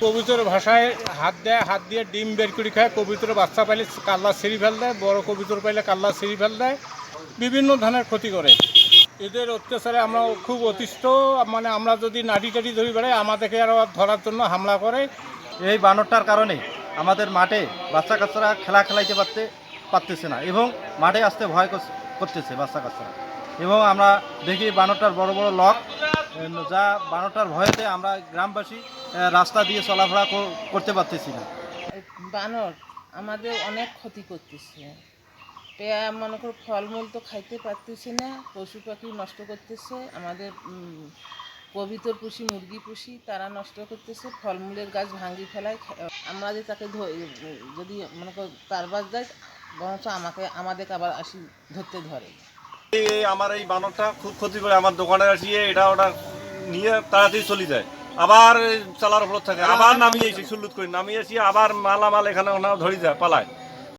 কবুতর ভাষায় হাত দেয়, হাত দিয়ে ডিম বের করে খায়। কবুতর বাচ্চা পাইলে কাল্লা সিঁড়ি ফেল দেয়, বড় কবুতর পাইলে কাল্লা সিঁড়ি ফেল দেয়। বিভিন্ন ধরনের ক্ষতি করে। এদের অত্যাচারে আমরা খুব অতিষ্ঠ। মানে আমরা যদি নাটি টাটি ধরি বেড়াই, আমাদেরকে আরও ধরার জন্য হামলা করে। এই বানরটার কারণে আমাদের মাঠে বাচ্চা কাচ্চারা খেলা খেলাইতে পারতে পারতেছে না এবং মাঠে আসতে ভয় কর- করতেছে বাচ্চা কাচ্চারা এবং আমরা দেখি বানরটার বড় বড় লক যা বানরটার ভয়েতে আমরা গ্রামবাসী রাস্তা দিয়ে চলাফেরা কর- করতে পারতেছি না। বানর আমাদের অনেক ক্ষতি করতেছে। পেয়া মনে করো ফলমূল তো খাইতে পারতেছি না পশু পাখি নষ্ট করতেছে আমাদের উম, কবিতর পুষি মুরগি পুষি তারা নষ্ট করতেছে ফলমূলের গাছ ভাঙ্গি ফেলায় আমরা যে তাকে যদি মনে করো কারবার যায় বরঞ্চ আমাকে আমাদেরকে আবার আসি ধরতে ধরে। এই আমার এই বানরটা খুব ক্ষতি করে আমার দোকানে আসিয়ে এটা ওটা নিয়ে তাড়াতাড়ি চলে যায়। আবার চালার উপর থাকে। আবার নামিয়ে এসে সুল্লুত করে। নামিয়ে এসে আবার মালামাল এখানে ওনা ধরে যায়, পালায়।